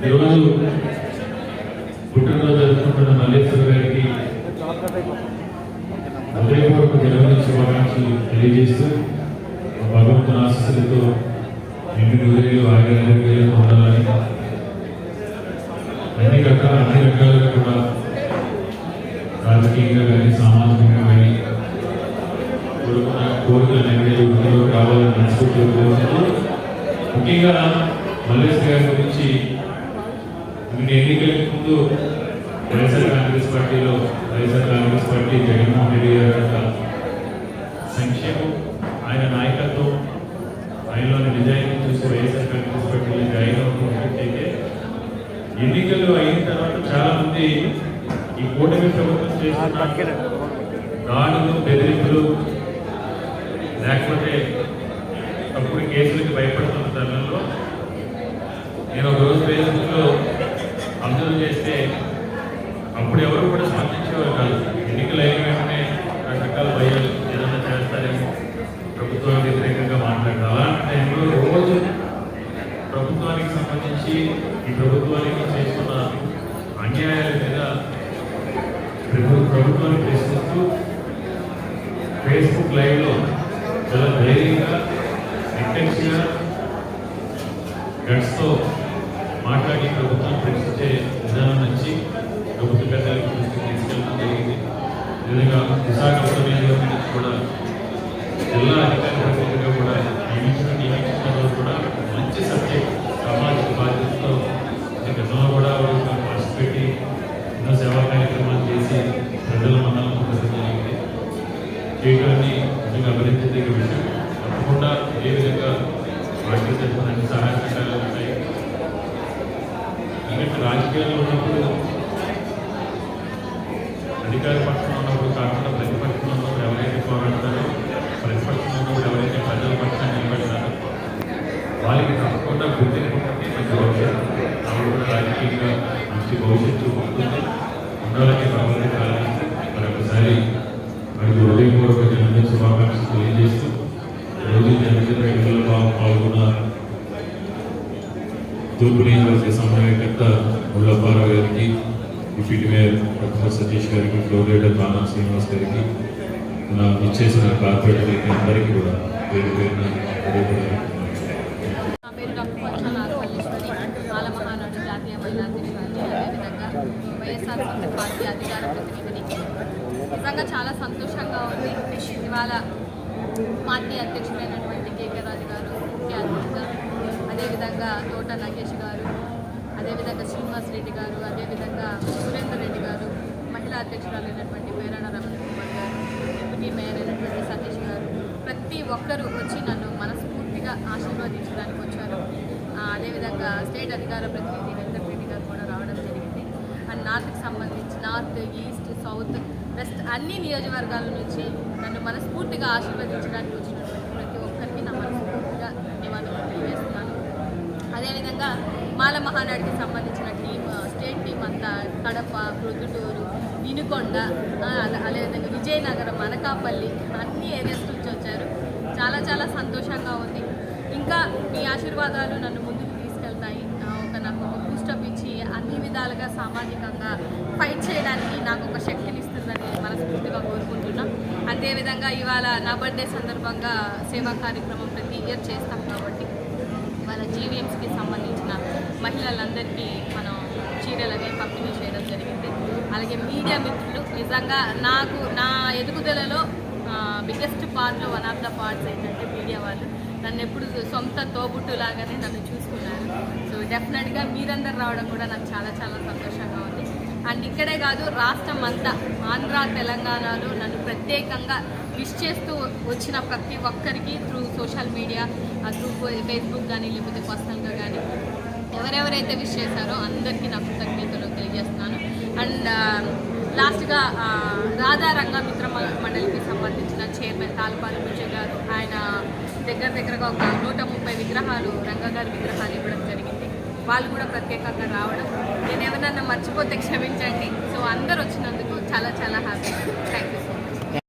ఈరోజు పుట్టినరోజు జరుపుకుంటున్న మల్లేశ్వర గారికి హృదయపూర్వక జన్మదిన శుభాకాంక్షలు తెలియజేస్తూ ఆ భగవంతుని ఆశీస్సులతో నిండు నూరేళ్ళు ఆరోగ్యాలు ఉండాలని అన్ని రకాల అన్ని రకాలుగా కూడా రాజకీయంగా కానీ సామాజికంగా కానీ కోరుకున్న కోరికలు నెరవేరు కావాలని మనస్ఫూర్తిగా కోరుకుంటూ ముఖ్యంగా మల్లేష్ గారి గురించి వీటి ఎన్నికలకు ముందు వైఎస్ఆర్ కాంగ్రెస్ పార్టీలో YSR Congress party Jaganmohan Reddy గారి యొక్క సంక్షేమం ఆయన నాయకత్వం ఆయనలోని నిజాయితీ చూసి వైఎస్ఆర్ కాంగ్రెస్ పార్టీలో జాయిన్ అవుతున్నట్టయితే ఎన్నికలు అయిన తర్వాత చాలామంది ఈ కూటమి ప్రభుత్వం చేస్తున్న దాడులు బెదిరింపులు లేకపోతే తప్పుడు కేసులకి భయపడుతున్న తరుణంలో నేను ఒక రోజు ఫేస్బుక్లో అబ్జర్వ్ చేస్తే అప్పుడు ఎవరు కూడా స్పందించేవారు కాదు. ఎన్నికలు అయిన వెంటనే రకరకాల భయాలు ఏదైనా చేస్తారేమో ప్రభుత్వం వ్యతిరేకంగా మాట్లాడతారు అలాంటి టైంలో రోజు ప్రభుత్వానికి సంబంధించి ఈ ప్రభుత్వానికి చేస్తున్న అన్యాయాల మీద ప్రభుత్వాన్ని ప్రశ్నిస్తూ ఫేస్బుక్ లైవ్లో చాలా ధైర్యంగా ఇంటెన్స్గా గట్స్తో మాట్లాడి ప్రభుత్వాన్ని ప్రశ్నించే విధానం నుంచి ప్రభుత్వ పెద్దలకు దృష్టికి తీసుకెళ్ళడం జరిగింది. విధంగా విశాఖపట్నం నియోజకవర్గం నుంచి కూడా జిల్లా అధికారి ప్రతినిధిగా కూడా నియమించిన నియమించడంలో కూడా మంచి సబ్జెక్ట్ సామాజిక బాధ్యతతో ఈ గతంలో కూడా వారు పెట్టి ఎన్నో సేవా కార్యక్రమాలు చేసి ప్రజల మన్నలను పొందడం జరిగింది. చేయడాన్ని నిజంగా అభినందించదగ్గ విషయం. తప్పకుండా ఏ విధంగా ఎందుకంటే రాజకీయాల్లో ఉన్నప్పుడు అధికార పక్షం ఉన్నప్పుడు కాకుండా ప్రతిపక్షంలో ఉన్నప్పుడు ఎవరైతే పోరాడతారో ప్రతిపక్షంలో ఉన్నప్పుడు ఎవరైతే ప్రజల పక్షాన్ని నిలబెడతారో వాళ్ళకి తప్పకుండా గుర్తింపు మంచి భవిష్యత్తు కూడా రాజకీయంగా మంచి భవిష్యత్తు ఉంటుంది. ఉండాలని భగవంతుని ప్రార్థిస్తూ మరొకసారి వారికి హృదయపూర్వక జన్మదిన శుభాకాంక్షలు తెలియజేస్తూ రోజు జన్మదిన పాల్గొన్న తూర్పు నియోజకవర్గ సమన్వయకర్త ముల్లప్పారావు గారికి డిప్యూటీ మేయర్ ప్రొఫెసర్ సతీష్ గారికి ఫ్లోర్ లీడర్ రానా శ్రీనివాస్ గారికి నా ఇచ్చేసిన కార్పొరేటర్లకి అందరికీ కూడా పేరు పేరున నిజంగా చాలా సంతోషంగా ఉంది. ఇవాళ పార్టీ అధ్యక్షుడైనటువంటి కేకే రాజు గారు ముఖ్య అతిథిగా అదేవిధంగా తోట నగేష్ గారు అదేవిధంగా శ్రీనివాస్ రెడ్డి గారు అదేవిధంగా సురేందర్ రెడ్డి గారు మహిళా అధ్యక్షురాలైనటువంటి పేరాడ రమణ కుమార్ గారు డిప్యూటీ మేయర్ అయినటువంటి సతీష్ గారు ప్రతి ఒక్కరూ వచ్చి నన్ను మనస్ఫూర్తిగా ఆశీర్వదించడానికి వచ్చారు. అదేవిధంగా స్టేట్ అధికార ప్రతినిధి వెంకట రెడ్డి గారు కూడా రావడం జరిగింది. అండ్ నార్త్కి సంబంధించి నార్త్ ఈస్ట్ సౌత్ వెస్ట్ అన్ని నియోజకవర్గాల నుంచి నన్ను మనస్ఫూర్తిగా ఆశీర్వదించడానికి వచ్చినటువంటి ప్రతి ఒక్కరికి నా మనస్ఫూర్తిగా ధన్యవాదాలు తెలియజేస్తున్నాను అదేవిధంగా మాల మహానాడికి సంబంధించిన టీం స్టేట్ టీం అంతా కడప ప్రొద్దుటూరు వినుకొండ అదే- అదేవిధంగా విజయనగరం అనకాపల్లి అన్ని ఏరియాస్ నుంచి వచ్చారు. చాలా చాలా సంతోషంగా ఉంది. ఇంకా మీ ఆశీర్వాదాలు నన్ను ముందుకు తీసుకెళ్తాయి. ఒక నాకు ఒక బూస్టప్ ఇచ్చి అన్ని విధాలుగా సామాజికంగా ఫైట్ చేయడానికి నాకు ఒక శక్తిని ఇస్తుందని మనస్ఫూర్తిగా కోరుకుంటున్నాం. అదేవిధంగా ఇవాళ నా బర్త్డే సందర్భంగా సేవా కార్యక్రమం ప్రతి ఇయర్ చేస్తాం కాబట్టి వాళ్ళ జీవీఎంస్కి సంబంధించిన మహిళలందరికీ మనం చీరలని పంపిణీ చేయడం జరిగింది. అలాగే మీడియా మిత్రులు నిజంగా నాకు నా ఎదుగుదలలో బిగ్గెస్ట్ పార్ట్లో వన్ ఆఫ్ ద పార్ట్స్ ఏంటంటే మీడియా వాళ్ళు. నన్ను ఎప్పుడు సొంత తోబుట్టులాగానే నన్ను చూసుకున్నారు. సో డెఫినెట్గా మీరందరు రావడం కూడా నాకు చాలా చాలా సంతోషంగా ఉంది. అండ్ ఇక్కడే కాదు రాష్ట్రం అంతా ఆంధ్ర తెలంగాణలో నన్ను ప్రత్యేకంగా విష్ చేస్తూ వచ్చిన ప్రతి ఒక్కరికి through social media through Facebook కానీ లేకపోతే పర్సనల్గా కానీ ఎవరెవరైతే విష్ చేశారో అందరికీ నా కృతజ్ఞతలు తెలియజేస్తున్నాను. అండ్ లాస్ట్గా రాధా రంగమిత్ర మండలికి సంబంధించిన చైర్మన్ తాలపాలు విజయ్ గారు ఆయన దగ్గర దగ్గరగా ఒక నూట ముప్పై విగ్రహాలు రంగగారి విగ్రహాలు ఇవ్వడం జరిగింది. వాళ్ళు కూడా ప్రత్యేకంగా రావడం. నేను ఎవరన్నా మర్చిపోతే క్షమించండి. సో అందరు వచ్చినందుకు చాలా చాలా హ్యాపీ థ్యాంక్ యూ